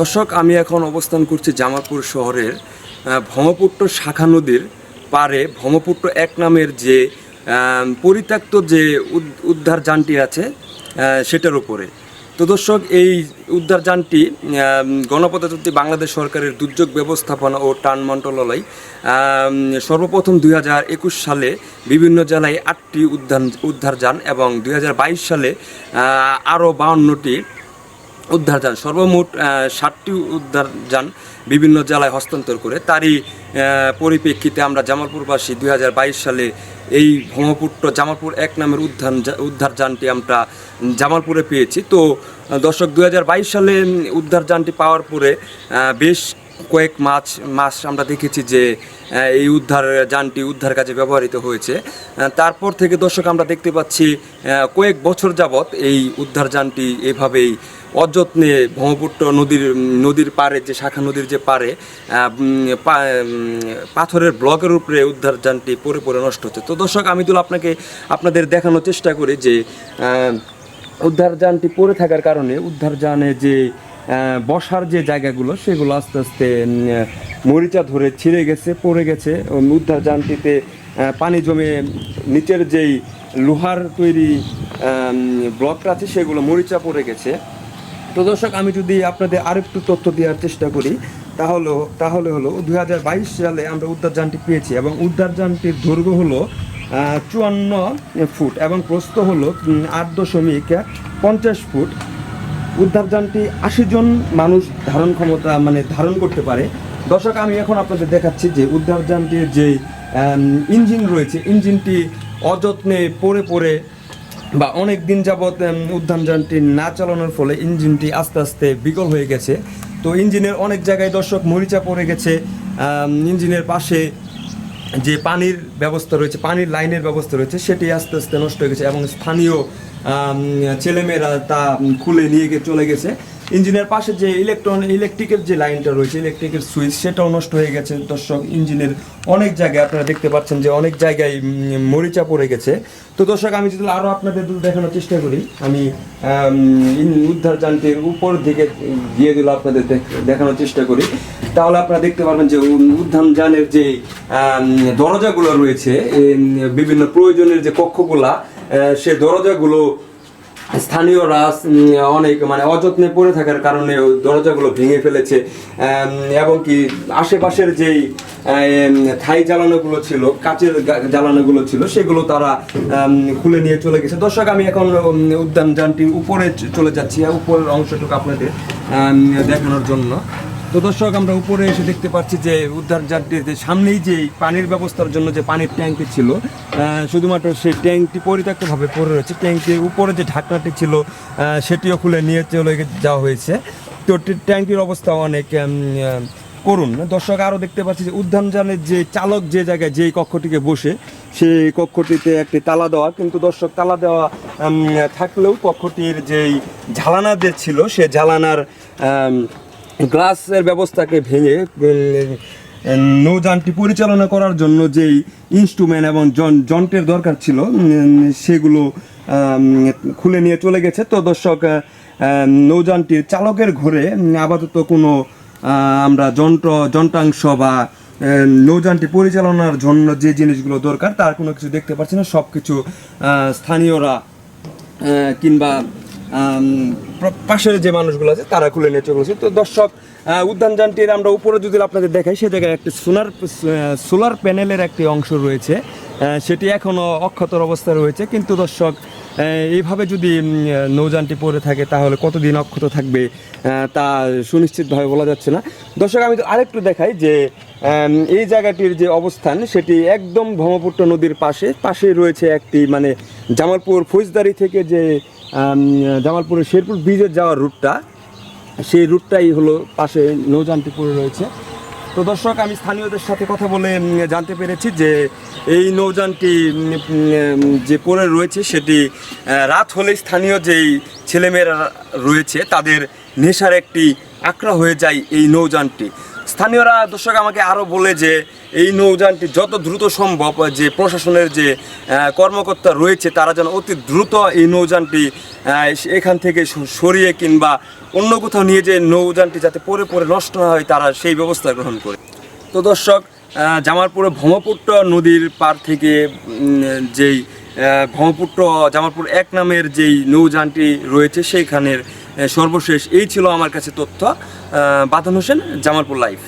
দর্শক, আমি এখন অবস্থান করছি জামালপুর শহরের ভ্রমপুট্ট শাখা নদীর পারে ভ্রমপুট্ট এক নামের যে পরিত্যক্ত যে উদ- উদ্ধার যানটি আছে সেটার উপরে। তো দর্শক, এই উদ্ধার যানটি গণপ্রজাতন্ত্রী বাংলাদেশ সরকারের দুর্যোগ ব্যবস্থাপনা ও টান মন্ত্রণালয় সর্বপ্রথম দুই হাজার একুশ সালে বিভিন্ন জেলায় আটটি উদ্ধার উদ্ধার যান এবং দু হাজার বাইশ সালে আরও বাউন্নটি উদ্ধার যান। সর্বমোট ষাটটি উদ্ধার যান বিভিন্ন জেলায় হস্তান্তর করে। তারই পরিপ্রেক্ষিতে আমরা জামালপুরবাসী দুই হাজার বাইশ সালে এই ব্রহ্মপুত্র জামালপুর এক নামের উদ্ধার উদ্ধার যানটি আমরা জামালপুরে পেয়েছি। তো, দর্শক দু হাজার বাইশ সালে উদ্ধার যানটি পাওয়ার পরে বেশ কয়েক মাস মাস আমরা দেখেছি যে এই উদ্ধার যানটি উদ্ধার কাজে ব্যবহৃত হয়েছে। তারপর থেকে দর্শক আমরা দেখতে পাচ্ছি কয়েক বছর যাবৎ এই উদ্ধার যানটি এভাবেই অযত্নে ব্রহ্মপুত্র নদীর নদীর পাড়ে যে শাখা নদীর যে পাড়ে আহ, উম, পা- উম, পাথরের ব্লকের উপরে উদ্ধার যানটি পরে পরে নষ্ট হচ্ছে। তো দর্শক আমি তো আপনাকে আপনাদের দেখানোর চেষ্টা করি যে উদ্ধার যানটি পড়ে থাকার কারণে উদ্ধার যানে যে বসার যে জায়গাগুলো সেগুলো আস্তে আস্তে মরিচা ধরে ছিঁড়ে গেছে পড়ে গেছে। উদ্ধার যানটিতে পানি জমে নিচের যেই লোহার তৈরি ব্লকটা আছে সেগুলো মরিচা পড়ে গেছে। তো দর্শক, আমি যদি আপনাদের আর একটু তথ্য দেওয়ার চেষ্টা করি তাহলে তাহলে হলো দু হাজার বাইশ সালে আমরা উদ্ধারযানটি পেয়েছি এবং উদ্ধারযানটির দৈর্ঘ্য হলো চুয়ান্ন ফুট এবং প্রস্থ হলো আট দশমিক পঞ্চাশ ফুট। উদ্ধারযানটি আশি জন মানুষ ধারণ ক্ষমতা মানে ধারণ করতে পারে। দর্শক, আমি এখন আপনাদের দেখাচ্ছি যে উদ্ধারযানটির যে ইঞ্জিন রয়েছে, ইঞ্জিনটি অযত্নে পড়ে পড়ে বা অনেক দিন যাবৎ উদ্যানযানটি না চালানোর ফলে ইঞ্জিনটি আস্তে আস্তে বিকল হয়ে গেছে। তো ইঞ্জিনের অনেক জায়গায় দর্শক মরিচা পড়ে গেছে। ইঞ্জিনের পাশে যে পানির ব্যবস্থা রয়েছে, পানির লাইনের ব্যবস্থা রয়েছে, সেটি আস্তে আস্তে নষ্ট হয়ে গেছে এবং স্থানীয় ছেলেমেয়েরা তা খুলে নিয়ে চলে গেছে। ইঞ্জিনের পাশে যে ইলেকট্রন ইলেকট্রিকের যে লাইনটা রয়েছে ইলেকট্রিকের সুইচ সেটাও নষ্ট হয়ে গেছে। দর্শক ইঞ্জিনের অনেক জায়গায় আপনারা দেখতে পাচ্ছেন যে অনেক জায়গায় মরিচা পড়ে গেছে। তো দর্শক আমি যদি আরও আপনাদের দেখানোর চেষ্টা করি আমি উদ্ধার যানটির উপর দিকে গিয়ে দিল আপনাদের দেখানোর চেষ্টা করি তাহলে আপনারা দেখতে পারবেন যে উম, উদ্যান যানের যে দরজাগুলো রয়েছে বিভিন্ন প্রয়োজনের যে কক্ষগুলা সে দরজাগুলো স্থানীয়রা অনেক মানে অযত্নে পড়ে থাকার কারণে দরজাগুলো ভেঙে ফেলেছে। এবং কি আশেপাশের যেই থাই জ্বালানোগুলো ছিল, কাচের জ্বালানোগুলো ছিল, সেগুলো তারা খুলে নিয়ে চলে গেছে। দর্শক, আমি এখন উদ্যান যানটি উপরে চলে যাচ্ছি। উপরের অংশটুকু আপনাদের দেখানোর জন্য। তো দর্শক, আমরা উপরে এসে দেখতে পাচ্ছি যে উদ্ধার যাত্রীর যে সামনেই যে পানির ব্যবস্থার জন্য যে পানির ট্যাঙ্কটি ছিল শুধুমাত্র সেই ট্যাঙ্কটি পরিত্যক্তভাবে পড়ে রয়েছে। ট্যাঙ্কটির উপরে যে ঢাকনাটি ছিল সেটিও খুলে নিয়ে চলে যাওয়া হয়েছে। তো ট্যাঙ্কটির অবস্থা অনেক করুন দর্শক, আরও দেখতে পাচ্ছি যে উদ্যানযানের যে চালক যে জায়গায়, যেই কক্ষটিকে বসে, সেই কক্ষটিতে একটি তালা দেওয়া। কিন্তু দর্শক, তালা দেওয়া থাকলেও কক্ষটির যেই ঝালানা যে ছিল, সে ঝালানার গ্লাসের ব্যবস্থাকে ভেঙে নৌযানটি পরিচালনা করার জন্য যেই ইনস্ট্রুমেন্ট এবং যন্ত্রের দরকার ছিল সেগুলো খুলে নিয়ে চলে গেছে। তো দর্শক নৌযানটির চালকের ঘরে আপাতত কোনো আমরা যন্ত্র, যন্ত্রাংশ বা নৌযানটি পরিচালনার জন্য যে জিনিসগুলো দরকার, তার কোনো কিছু দেখতে পাচ্ছি না। সব কিছু স্থানীয়রা কিংবা পাশের যে মানুষগুলো আছে তারা খুলে নিয়ে চলে গেছে। তো দর্শক আহ, উদ্যানযানটির আমরা উপরে যদি আপনাদের দেখাই সে জায়গায় একটি সোলার সোলার প্যানেলের একটি অংশ রয়েছে। সেটি এখনও অক্ষতর অবস্থায় রয়েছে। কিন্তু দর্শক এইভাবে যদি নৌযানটি পড়ে থাকে তাহলে কতদিন অক্ষত থাকবে তা সুনিশ্চিতভাবে বলা যাচ্ছে না। দর্শক আমি তো আরেকটু দেখাই যে এই জায়গাটির যে অবস্থান সেটি একদম ব্রহ্মপুত্র নদীর পাশে পাশেই রয়েছে একটি মানে জামালপুর ফৌজদারি থেকে যে জামালপুরের শেরপুর ব্রিজের যাওয়ার রুটটা। সেই রুটটাই হলো পাশে নৌযানটি পড়ে রয়েছে। তো দর্শক, আমি স্থানীয়দের সাথে কথা বলে জানতে পেরেছি যে এই নৌযানটি যে পড়ে রয়েছে সেটি রাত হলে স্থানীয় যেই ছেলেমেয়েরা রয়েছে তাদের নেশার একটি আকড়া হয়ে যায় এই নৌযানটি। স্থানীয়রা দর্শক আমাকে আরও বলে যে এই নৌযানটি যত দ্রুত সম্ভব যে প্রশাসনের যে কর্মকর্তা রয়েছে, তারা যেন অতি দ্রুত এই নৌযানটি এখান থেকে সরিয়ে কিংবা অন্য কোথাও নিয়ে যে নৌযানটি যাতে পরে পরে নষ্ট না হয়, তারা সেই ব্যবস্থা গ্রহণ করে। তো দর্শক জামালপুরে ভ্রমপুট্ট নদীর পার থেকে যেই ভ্রমপুট্ট জামালপুর এক নামের যেই নৌযানটি রয়েছে, সেইখানের সর্বশেষ এই ছিল আমার কাছে তথ্য বাদন হোসেন জামালপুর লাইভ